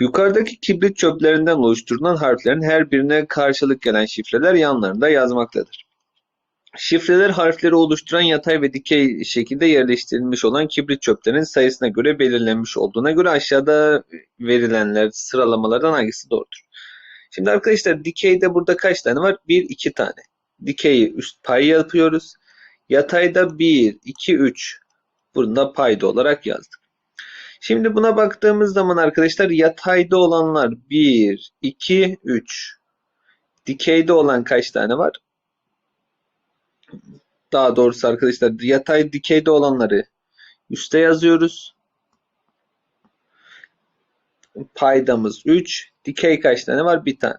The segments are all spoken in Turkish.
Yukarıdaki kibrit çöplerinden oluşturulan harflerin her birine karşılık gelen şifreler yanlarında yazmaktadır. Şifreler harfleri oluşturan yatay ve dikey şekilde yerleştirilmiş olan kibrit çöplerinin sayısına göre belirlenmiş olduğuna göre aşağıda verilenler sıralamalardan hangisi doğrudur? Şimdi arkadaşlar dikeyde burada kaç tane var? 1, 2 tane. Dikeyi üst pay yapıyoruz. Yatayda 1, 2, 3. Bunu da payda olarak yazdık. Şimdi buna baktığımız zaman arkadaşlar yatayda olanlar 1, 2, 3. Dikeyde olan kaç tane var? Daha doğrusu arkadaşlar yatay dikeyde olanları üste yazıyoruz. Paydamız 3. Dikey kaç tane var? Bir tane.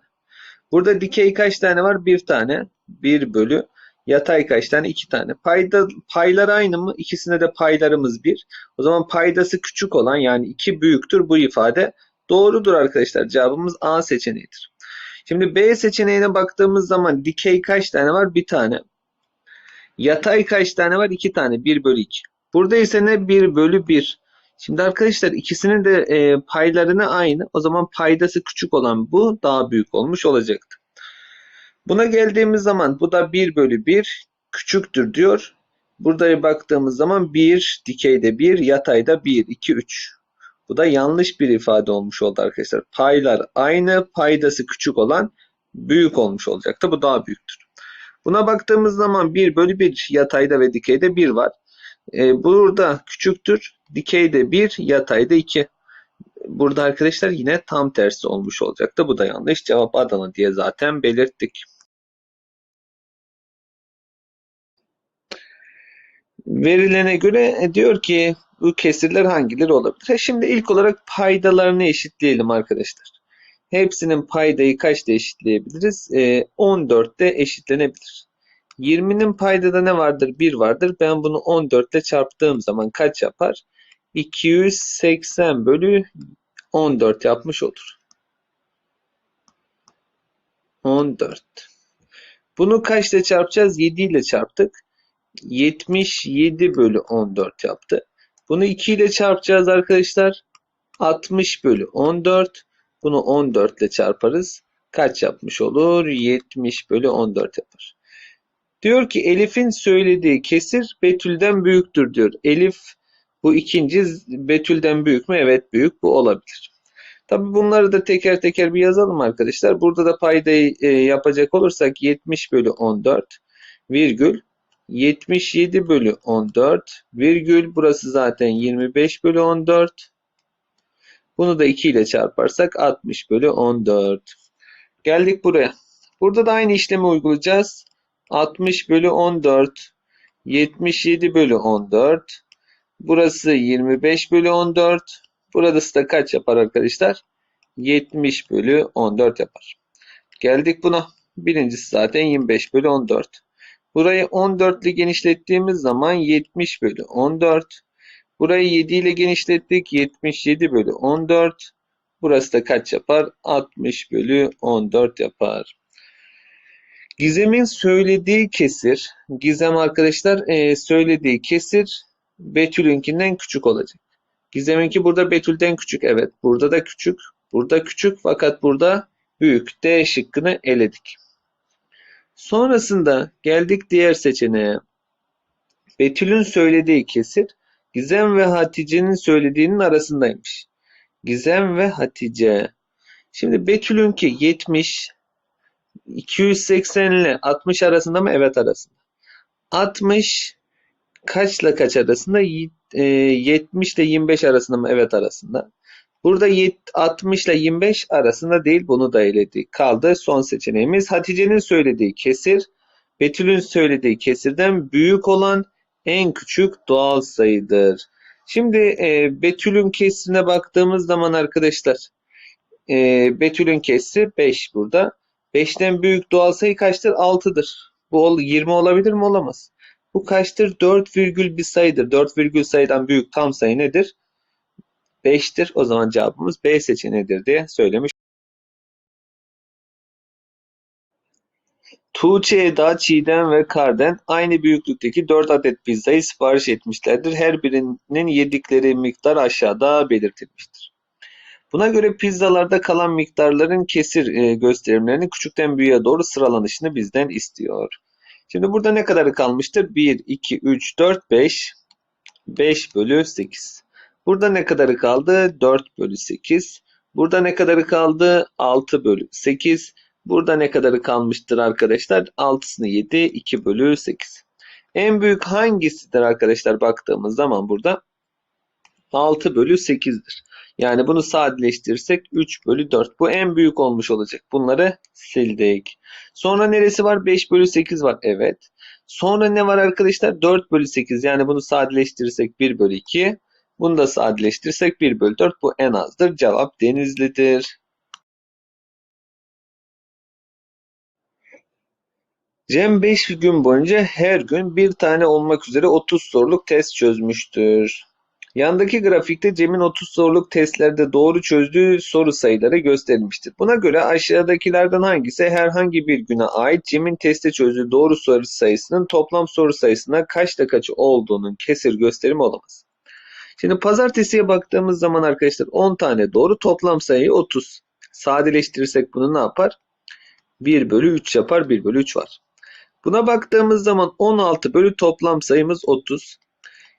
Burada dikey kaç tane var? Bir tane. 1 bölü. Yatay kaç tane? 2 tane. Payda, paylar aynı mı? İkisinde de paylarımız 1. O zaman paydası küçük olan yani 2 büyüktür bu ifade. Doğrudur arkadaşlar. Cevabımız A seçeneğidir. Şimdi B seçeneğine baktığımız zaman dikey kaç tane var? Bir tane. Yatay kaç tane var? 2 tane. 1 bölü 2. Burada ise ne? 1 bölü 1. Şimdi arkadaşlar ikisinin de e, paylarını aynı. O zaman paydası küçük olan bu daha büyük olmuş olacaktı. Buna geldiğimiz zaman bu da 1 bölü 1 küçüktür diyor. Burada baktığımız zaman 1 dikeyde 1 yatayda 1 2 3. Bu da yanlış bir ifade olmuş oldu arkadaşlar. Paylar aynı paydası küçük olan büyük olmuş olacaktı. Bu daha büyüktür. Buna baktığımız zaman 1 bölü 1 yatayda ve dikeyde 1 var. E, burada küçüktür. Dikeyde 1, yatayda 2. Burada arkadaşlar yine tam tersi olmuş olacaktı. Bu da yanlış. Cevap Adana diye zaten belirttik. Verilene göre diyor ki bu kesirler hangileri olabilir? Şimdi ilk olarak paydalarını eşitleyelim arkadaşlar. Hepsinin paydayı kaçta eşitleyebiliriz? E, 14'te eşitlenebilir. 20'nin paydada ne vardır? 1 vardır. Ben bunu 14 ile çarptığım zaman kaç yapar? 280 bölü 14 yapmış olur. 14. Bunu kaçla çarpacağız? 7 ile çarptık. 77 bölü 14 yaptı. Bunu 2 ile çarpacağız arkadaşlar. 60 bölü 14. Bunu 14 ile çarparız. Kaç yapmış olur? 70 bölü 14 yapar. Diyor ki Elif'in söylediği kesir Betül'den büyüktür diyor. Elif bu ikinci Betül'den büyük mü? Evet büyük. Bu olabilir. Tabi bunları da teker teker bir yazalım arkadaşlar. Burada da paydayı e, yapacak olursak 70 bölü 14 virgül 77 bölü 14 virgül burası zaten 25 bölü 14 bunu da 2 ile çarparsak 60 bölü 14 geldik buraya burada da aynı işlemi uygulayacağız 60 bölü 14 77 bölü 14 burası 25 bölü 14 burası da kaç yapar arkadaşlar 70 bölü 14 yapar geldik buna birincisi zaten 25 bölü 14 Burayı 14 ile genişlettiğimiz zaman 70 bölü 14. Burayı 7 ile genişlettik. 77 bölü 14. Burası da kaç yapar? 60 bölü 14 yapar. Gizem'in söylediği kesir. Gizem arkadaşlar e, söylediği kesir Betül'ünkinden küçük olacak. Gizem'inki burada Betül'den küçük. Evet. Burada da küçük. Burada küçük fakat burada büyük. D şıkkını eledik. Sonrasında geldik diğer seçeneğe. Betül'ün söylediği kesir Gizem ve Hatice'nin söylediğinin arasındaymış. Gizem ve Hatice. Şimdi Betül'ünki 70, 280 ile 60 arasında mı? Evet arasında. 60 kaçla kaç arasında? 70 ile 25 arasında mı? Evet arasında. Burada 60 ile 25 arasında değil bunu da eledik. Kaldı son seçeneğimiz. Hatice'nin söylediği kesir Betül'ün söylediği kesirden büyük olan en küçük doğal sayıdır. Şimdi e, Betül'ün kesrine baktığımız zaman arkadaşlar e, Betül'ün kesri 5 burada. 5'ten büyük doğal sayı kaçtır? 6'dır. Bu 20 olabilir mi? Olamaz. Bu kaçtır? 4 virgül bir sayıdır. 4 virgül sayıdan büyük tam sayı nedir? 5'tir. O zaman cevabımız B seçeneğidir diye söylemiş. Tuğçe, Eda, Çiğdem ve Karden aynı büyüklükteki 4 adet pizzayı sipariş etmişlerdir. Her birinin yedikleri miktar aşağıda belirtilmiştir. Buna göre pizzalarda kalan miktarların kesir e, gösterimlerinin küçükten büyüğe doğru sıralanışını bizden istiyor. Şimdi burada ne kadarı kalmıştır? 1, 2, 3, 4, 5. 5 bölü 8. Burada ne kadarı kaldı? 4 bölü 8. Burada ne kadarı kaldı? 6 bölü 8. Burada ne kadarı kalmıştır arkadaşlar? 6'sını 7, 2 bölü 8. En büyük hangisidir arkadaşlar baktığımız zaman burada? 6 bölü 8'dir. Yani bunu sadeleştirirsek 3 bölü 4. Bu en büyük olmuş olacak. Bunları sildik. Sonra neresi var? 5 bölü 8 var. Evet. Sonra ne var arkadaşlar? 4 bölü 8. Yani bunu sadeleştirirsek 1 bölü 2. Bunu da sadeleştirirsek 1 bölü 4. Bu en azdır. Cevap Denizli'dir. Cem 5 gün boyunca her gün bir tane olmak üzere 30 soruluk test çözmüştür. Yandaki grafikte Cem'in 30 soruluk testlerde doğru çözdüğü soru sayıları gösterilmiştir. Buna göre aşağıdakilerden hangisi herhangi bir güne ait Cem'in testte çözdüğü doğru soru sayısının toplam soru sayısına kaçta kaçı olduğunun kesir gösterimi olamaz. Şimdi pazartesiye baktığımız zaman arkadaşlar 10 tane doğru toplam sayı 30. Sadeleştirirsek bunu ne yapar? 1 bölü 3 yapar 1 bölü 3 var. Buna baktığımız zaman 16 bölü toplam sayımız 30.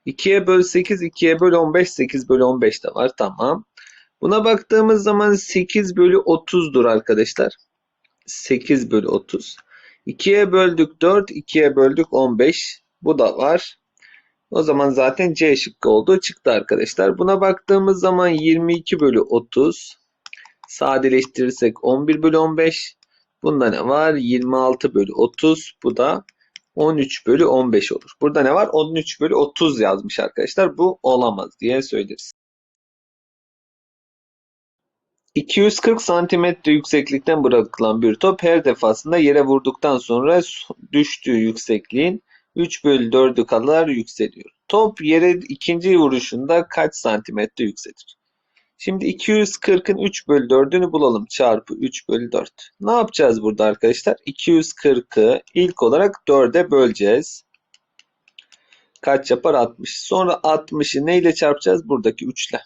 2'ye böl 8, 2'ye böl 15, 8 bölü 15 de var. Tamam. Buna baktığımız zaman 8 bölü 30'dur arkadaşlar. 8 bölü 30. 2'ye böldük 4, 2'ye böldük 15. Bu da var. O zaman zaten C şıkkı oldu. Çıktı arkadaşlar. Buna baktığımız zaman 22 bölü 30. Sadeleştirirsek 11 bölü 15. Bunda ne var? 26 bölü 30. Bu da 13 bölü 15 olur. Burada ne var? 13 bölü 30 yazmış arkadaşlar. Bu olamaz diye söyleriz. 240 santimetre yükseklikten bırakılan bir top her defasında yere vurduktan sonra düştüğü yüksekliğin 3 bölü 4'ü kadar yükseliyor. Top yere ikinci vuruşunda kaç santimetre yükselir? Şimdi 240'ın 3 bölü 4'ünü bulalım. Çarpı 3 bölü 4. Ne yapacağız burada arkadaşlar? 240'ı ilk olarak 4'e böleceğiz. Kaç yapar? 60. Sonra 60'ı neyle çarpacağız? Buradaki 3 ile.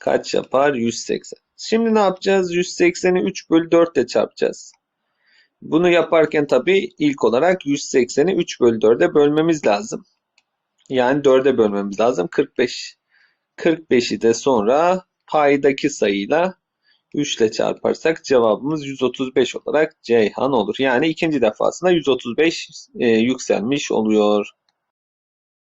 Kaç yapar? 180. Şimdi ne yapacağız? 180'i 3 bölü 4 ile çarpacağız. Bunu yaparken tabii ilk olarak 180'i 3 bölü 4'e bölmemiz lazım. Yani 4'e bölmemiz lazım. 45. 45'i de sonra paydaki sayıyla 3 ile çarparsak cevabımız 135 olarak Ceyhan olur. Yani ikinci defasında 135 e, yükselmiş oluyor.